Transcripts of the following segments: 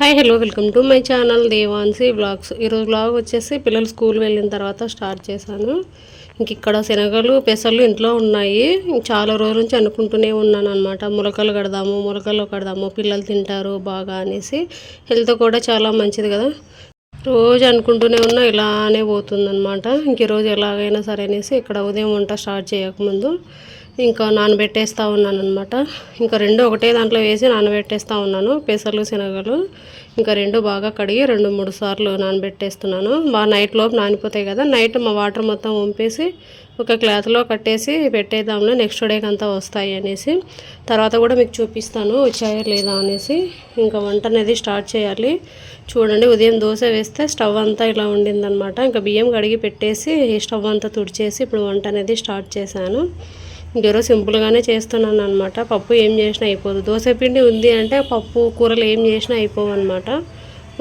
Hi hello welcome to my channel Devanshi vlogs. ఈరోజు blog వచ్చేసి పిల్లలు స్కూల్ వెళ్ళిన తర్వాత స్టార్ట్ చేశాను. ఇంక ఇక్కడ శనగలు పెసలు ఇంట్లో ఉన్నాయి. చాలా రోజుల నుంచి అనుకుంటూనే ఉన్నాను అనమాట మొలకలు కడదాము మొలకలు కడదాము పిల్లలు తింటారు బాగా అనేసి. హెల్త్ కూడా చాలా మంచిది కదా. రోజు అనుకుంటూనే ఉన్నా ఇలానే పోతుందన్నమాట. ఇంక ఈరోజు ఎలాగైనా సరే అనేసి ఇక్కడ ఉదయం వంట స్టార్ట్ చేయకముందు. ఇంకా నానబెట్టేస్తూ ఉన్నాను అనమాట ఇంకా రెండు ఒకటే దాంట్లో వేసి నానబెట్టేస్తూ ఉన్నాను. పెసలు శనగలు ఇంకా రెండు బాగా కడిగి రెండు మూడు సార్లు నానబెట్టేస్తున్నాను. బాగా నైట్ లోపు నానిపోతాయి కదా నైట్ మా వాటర్ మొత్తం వంపేసి ఒక క్లాత్లో కట్టేసి పెట్టేద్దాంలో నెక్స్ట్ డేకి అంతా వస్తాయి అనేసి. తర్వాత కూడా మీకు చూపిస్తాను వచ్చాయా లేదా అనేసి. ఇంకా వంట అనేది స్టార్ట్ చేయాలి. చూడండి ఉదయం దోశ వేస్తే స్టవ్ అంతా ఇలా ఉండిందనమాట ఇంకా బియ్యం కడిగి పెట్టేసి స్టవ్ అంతా తుడిచేసి ఇప్పుడు వంట అనేది స్టార్ట్ చేశాను. ఈరోజు సింపుల్గానే చేస్తున్నాను అనమాట పప్పు ఏం చేసినా అయిపోదు. దోశ పిండి ఉంది అంటే పప్పు కూరలు ఏం చేసినా అయిపోవు అనమాట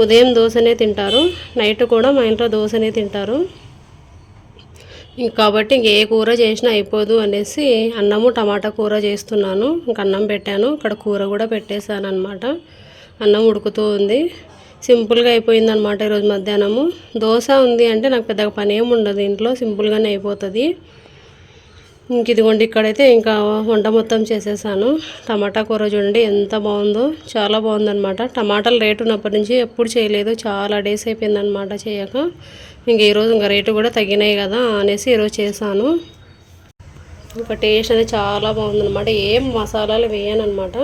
ఉదయం దోశనే తింటారు. నైట్ కూడా మా ఇంట్లో దోశనే తింటారు. కాబట్టి ఇంక ఏ కూర చేసినా అయిపోదు అనేసి అన్నము టమాటా కూర చేస్తున్నాను. ఇంక అన్నం పెట్టాను. ఇక్కడ కూర కూడా పెట్టేశాను అనమాట అన్నం ఉడుకుతూ ఉంది. సింపుల్గా అయిపోయింది అనమాట ఈరోజు మధ్యాహ్నము. దోశ ఉంది అంటే నాకు పెద్దగా పని ఏమి ఉండదు. ఇంట్లో సింపుల్గానే అయిపోతుంది. ఇంక ఇదిగోండి ఇక్కడైతే ఇంకా వంట మొత్తం చేసేసాను. టమాటా కూర చూడండి ఎంత బాగుందో. చాలా బాగుందనమాట టమాటాలు రేటు ఉన్నప్పటి నుంచి ఎప్పుడు చేయలేదు. చాలా డేస్ అయిపోయిందనమాట చేయక. ఇంక ఈరోజు ఇంకా రేటు కూడా తగ్గినాయి కదా అనేసి ఈరోజు చేశాను. ఇంకా టేస్ట్ అనేది చాలా బాగుందనమాట ఏం మసాలాలు వేయనమాట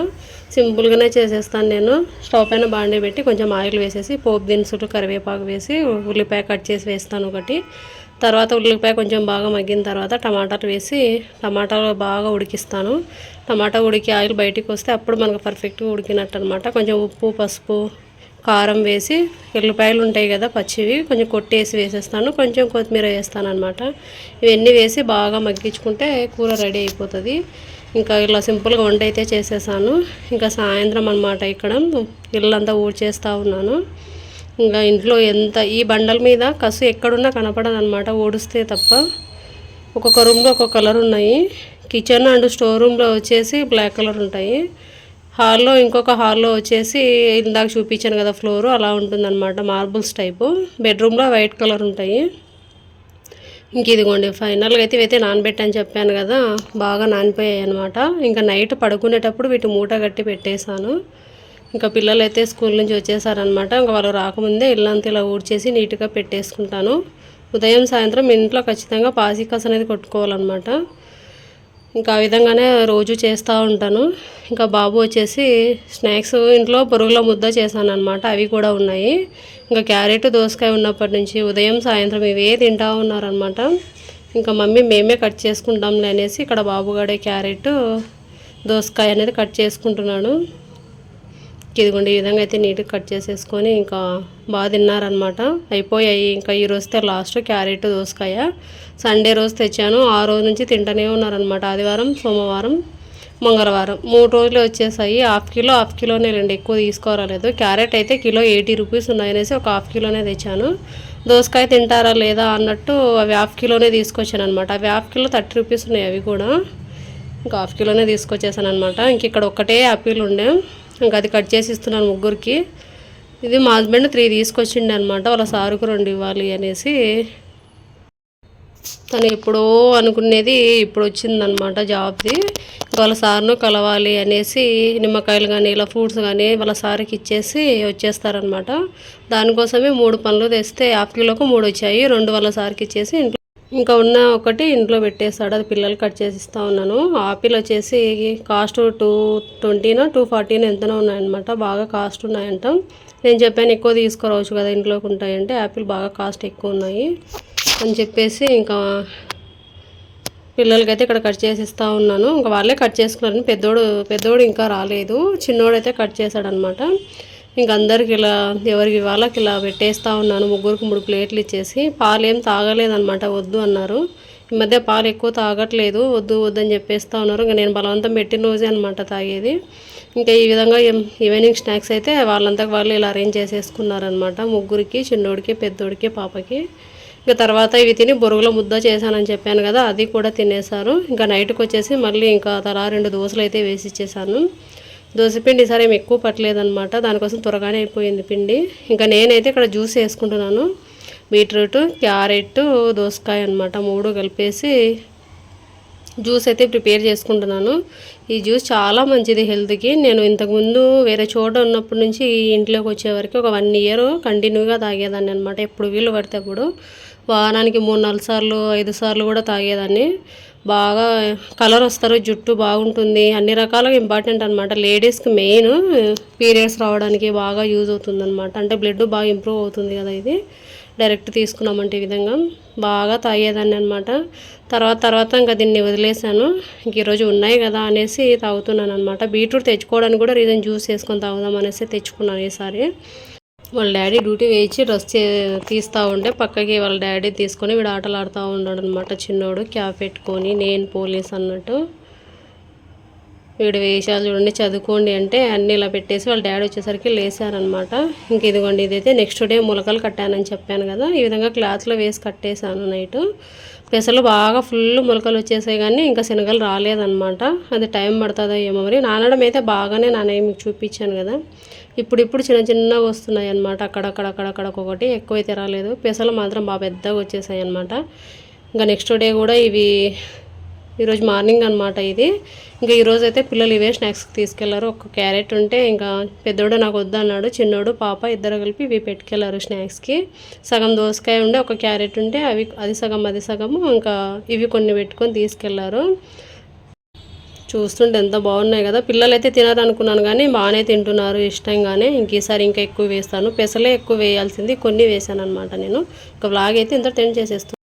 సింపుల్గానే చేసేస్తాను నేను. స్టవ్ పైన బాండీ పెట్టి కొంచెం ఆయిల్ వేసేసి పోపు దినుసులు కరివేపాకు వేసి ఉల్లిపాయ కట్ చేసి వేస్తాను ఒకటి. తర్వాత ఉల్లిపాయ కొంచెం బాగా మగ్గిన తర్వాత టమాటాలు వేసి టమాటాలు బాగా ఉడికిస్తాను. టమాటా ఉడికి ఆయిల్ బయటికి వస్తే అప్పుడు మనకు పర్ఫెక్ట్గా ఉడికినట్టు అనమాట కొంచెం ఉప్పు పసుపు కారం వేసి ఎల్లిపాయలు ఉంటాయి కదా పచ్చివి కొంచెం కొట్టేసి వేసేస్తాను. కొంచెం కొత్తిమీర వేస్తాను అనమాట ఇవన్నీ వేసి బాగా మగ్గించుకుంటే కూర రెడీ అయిపోతుంది. ఇంకా ఇలా సింపుల్గా వంట అయితే చేసేసాను. ఇంకా సాయంత్రం అనమాట ఇక్కడ. ఇల్లంతా ఊడ్చేస్తూ ఉన్నాను. ఇంకా ఇంట్లో ఎంత ఈ బండల మీద కసు ఎక్కడున్నా కనపడదు అనమాట ఓడిస్తే తప్ప. ఒక్కొక్క రూమ్లో ఒక్కొక్క కలర్ ఉన్నాయి. కిచెన్ అండ్ స్టోర్ రూమ్లో వచ్చేసి బ్లాక్ కలర్ ఉంటాయి. హాల్లో ఇంకొక హాల్లో వచ్చేసి ఇందాక చూపించాను కదా ఫ్లోరు అలా ఉంటుందన్నమాట మార్బుల్స్ టైపు. బెడ్రూమ్లో వైట్ కలర్ ఉంటాయి. ఇంక ఇదిగోండి ఫైనల్గా అయితే ఇవైతే నానబెట్టని చెప్పాను కదా బాగా నానిపోయాయి అనమాట ఇంకా నైట్ పడుకునేటప్పుడు వీటి మూట కట్టి పెట్టేశాను. ఇంకా పిల్లలు అయితే స్కూల్ నుంచి వచ్చేసారనమాట ఇంకా వాళ్ళు రాకముందే ఇల్లంతా ఇలా ఊడ్చేసి నీట్గా పెట్టేసుకుంటాను. ఉదయం సాయంత్రం ఇంట్లో ఖచ్చితంగా పాసికస్ అనేది కొట్టుకోవాలన్నమాట. ఇంకా ఆ విధంగానే రోజు చేస్తూ ఉంటాను. ఇంకా బాబు వచ్చేసి స్నాక్స్ ఇంట్లో పొరుగుల ముద్ద చేశాను అనమాట అవి కూడా ఉన్నాయి. ఇంకా క్యారెట్ దోసకాయ ఉన్నప్పటి నుంచి ఉదయం సాయంత్రం ఇవే తింటూ ఉన్నారనమాట ఇంకా మమ్మీ మేమే కట్ చేసుకుంటాంలే అనేసి ఇక్కడ బాబుగాడే క్యారెట్ దోసకాయ అనేది కట్ చేసుకుంటున్నాడు. ఇదిగోండి ఈ విధంగా అయితే నీట్గా కట్ చేసేసుకొని ఇంకా బాగా తిన్నారనమాట అయిపోయాయి. ఇంకా ఈ రోజుతే లాస్ట్ క్యారెట్ దోసకాయ. సండే రోజు తెచ్చాను. ఆ రోజు నుంచి తింటూనే ఉన్నారనమాట ఆదివారం సోమవారం మంగళవారం. మూడు రోజులు వచ్చేసాయి. హాఫ్ కిలో హాఫ్ కిలోనే రెండు ఎక్కువ తీసుకోరాలేదు. క్యారెట్ అయితే కిలో ఎయిటీ రూపీస్ ఉన్నాయనేసి ఒక హాఫ్ కిలోనే తెచ్చాను. దోసకాయ తింటారా లేదా అన్నట్టు అవి హాఫ్ కిలోనే తీసుకొచ్చాను అనమాట అవి హాఫ్ కిలో థర్టీ రూపీస్ ఉన్నాయి అవి కూడా. ఇంకా హాఫ్ కిలోనే తీసుకొచ్చేసాను అనమాట ఇంక ఇక్కడ ఒక్కటే యాపిల్ ఉండే. ఇంకా అది కట్ చేసి ఇస్తున్నాను ముగ్గురికి. ఇది మా హస్బెండ్ త్రీ తీసుకొచ్చిండి అనమాట వాళ్ళ సారుకు రెండు ఇవ్వాలి అనేసి. తను ఎప్పుడో అనుకునేది ఇప్పుడు వచ్చిందనమాట జాబ్ది. వాళ్ళ సార్ను కలవాలి అనేసి నిమ్మకాయలు కానీ ఇలా ఫ్రూట్స్ కానీ వాళ్ళ సార్కి ఇచ్చేసి వచ్చేస్తారనమాట దానికోసమే మూడు పనులు తెస్తే హాఫ్ కిలోకు మూడు వచ్చాయి. రెండు వాళ్ళ సార్కి ఇచ్చేసి ఇంట్లో ఇంకా ఉన్న ఒకటి ఇంట్లో పెట్టేస్తాడు. అది పిల్లలు కట్ చేసి ఇస్తూ ఉన్నాను. ఆపిల్ వచ్చేసి కాస్ట్ టూ ట్వంటీనో టూ ఫార్టీనో ఎంతనో ఉన్నాయన్నమాట. బాగా కాస్ట్ ఉన్నాయంట. నేను చెప్పాను ఎక్కువ తీసుకురావచ్చు కదా ఇంట్లోకి ఉంటాయంటే యాపిల్ బాగా కాస్ట్ ఎక్కువ ఉన్నాయి అని చెప్పేసి ఇంకా పిల్లలకైతే ఇక్కడ కట్ చేసి ఉన్నాను. ఇంకా వాళ్ళే కట్ చేసుకున్నారని పెద్దోడు పెద్దోడు ఇంకా రాలేదు. చిన్నోడైతే కట్ చేశాడనమాట ఇంక అందరికి ఇలా ఎవరికి వాళ్ళకి ఇలా పెట్టేస్తూ ఉన్నాను. ముగ్గురికి మూడు ప్లేట్లు ఇచ్చేసి పాలు ఏం తాగలేదనమాట వద్దు అన్నారు. ఈ మధ్య పాలు ఎక్కువ తాగట్లేదు వద్దు వద్దు అని చెప్పేస్తూ ఉన్నారు. ఇంకా నేను బలవంతం పెట్టిన రోజే అనమాట తాగేది. ఇంకా ఈ విధంగా ఈవినింగ్ స్నాక్స్ అయితే వాళ్ళంతా వాళ్ళు ఇలా అరేంజ్ చేసేసుకున్నారనమాట ముగ్గురికి చిన్నోడికి పెద్దోడికి పాపకి. ఇంకా తర్వాత ఇవి తిని బొరుగుల ముద్ద చేశానని చెప్పాను కదా అది కూడా తినేశారు. ఇంకా నైట్కి వచ్చేసి మళ్ళీ ఇంకా తలా రెండు దోశలు అయితే వేసి ఇచ్చేసాను దోశపిండి ఈసారి ఏమి ఎక్కువ పట్టలేదనమాట దానికోసం త్వరగానే అయిపోయింది పిండి. ఇంకా నేనైతే ఇక్కడ జ్యూస్ వేసుకుంటున్నాను. బీట్రూట్ క్యారెట్ దోసకాయ అనమాట మూడు కలిపేసి జ్యూస్ అయితే ప్రిపేర్ చేసుకుంటున్నాను. ఈ జ్యూస్ చాలా మంచిది హెల్త్కి. నేను ఇంతకుముందు వేరే చోట ఉన్నప్పటి నుంచి ఈ ఇంట్లోకి వచ్చే వరకు ఒక వన్ ఇయర్ కంటిన్యూగా తాగేదాన్ని అనమాట ఎప్పుడు వీలు పడితే అప్పుడు. వారానికి మూడు నాలుగు సార్లు ఐదు సార్లు కూడా తాగేదాన్ని. బాగా కలర్ వస్తారు జుట్టు బాగుంటుంది. అన్ని రకాలుగా ఇంపార్టెంట్ అనమాట లేడీస్కి మెయిన్ పీరియడ్స్ రావడానికి బాగా యూజ్ అవుతుంది అనమాట అంటే బ్లడ్ బాగా ఇంప్రూవ్ అవుతుంది కదా ఇది. డైరెక్ట్ తీసుకున్నామంటే ఈ విధంగా. బాగా తాగేదాన్ని అనమాట తర్వాత తర్వాత ఇంకా దీన్ని వదిలేసాను. ఇంక ఈరోజు ఉన్నాయి కదా అనేసి తాగుతున్నాను అనమాట బీట్రూట్ తెచ్చుకోవడానికి కూడా రీజన్ జ్యూస్ వేసుకొని తాగుదాం అనేసి తెచ్చుకున్నాను ఈసారి. వాళ్ళ డాడీ డ్యూటీ వేయించి డ్రెస్ తీస్తూ ఉంటే పక్కకి వాళ్ళ డాడీ తీసుకొని వీడు ఆటలు ఆడుతూ ఉన్నాడు అనమాట చిన్నోడు క్యాప్ పెట్టుకొని నేను పోలీస్ అన్నట్టు. వీడు వేషాలు చూడండి చదువుకోండి అంటే అన్నీ ఇలా పెట్టేసి వాళ్ళ డాడీ వచ్చేసరికి లేసారనమాట ఇంక ఇదిగోండి ఇదైతే నెక్స్ట్ డే మొలకలు కట్టానని చెప్పాను కదా ఈ విధంగా క్లాత్లో వేసి కట్టేశాను నైట్. పెసలు బాగా ఫుల్ మొలకలు వచ్చేసాయి కానీ ఇంకా శనగలు రాలేదన్నమాట. అది టైం పడుతుందో ఏమో మరి. నానడం అయితే బాగానే నానే మీకు చూపించాను కదా. ఇప్పుడిప్పుడు చిన్న చిన్నగా వస్తున్నాయి అనమాట అక్కడక్కడ అక్కడక్కడ ఒక్కొక్కటి ఎక్కువైతే రాలేదు. పెసలు మాత్రం బాగా పెద్దగా వచ్చేసాయి అనమాట ఇంకా నెక్స్ట్ డే కూడా ఇవి ఈరోజు మార్నింగ్ అనమాట ఇది. ఇంకా ఈరోజు అయితే పిల్లలు ఇవే స్నాక్స్కి తీసుకెళ్ళారు. ఒక క్యారెట్ ఉంటే ఇంకా పెద్దోడు నాకు వద్దు అన్నాడు. చిన్నోడు పాప ఇద్దరు కలిపి ఇవి పెట్టుకెళ్ళారు స్నాక్స్కి సగం దోసకాయ ఉండే ఒక క్యారెట్ ఉంటే అవి అది సగం అది సగము ఇంకా ఇవి కొన్ని పెట్టుకొని తీసుకెళ్ళారు. చూస్తుంటే ఎంత బాగున్నాయి కదా. పిల్లలు అయితే తినరు అనుకున్నాను కానీ బాగానే తింటున్నారు ఇష్టంగానే. ఇంక ఈసారి ఇంకా ఎక్కువ వేస్తాను. పెసలే ఎక్కువ వేయాల్సింది. కొన్ని వేసాను అనమాట నేను. ఇంకా బ్లాగ్ అయితే ఇంత టెన్ చేసేస్తాను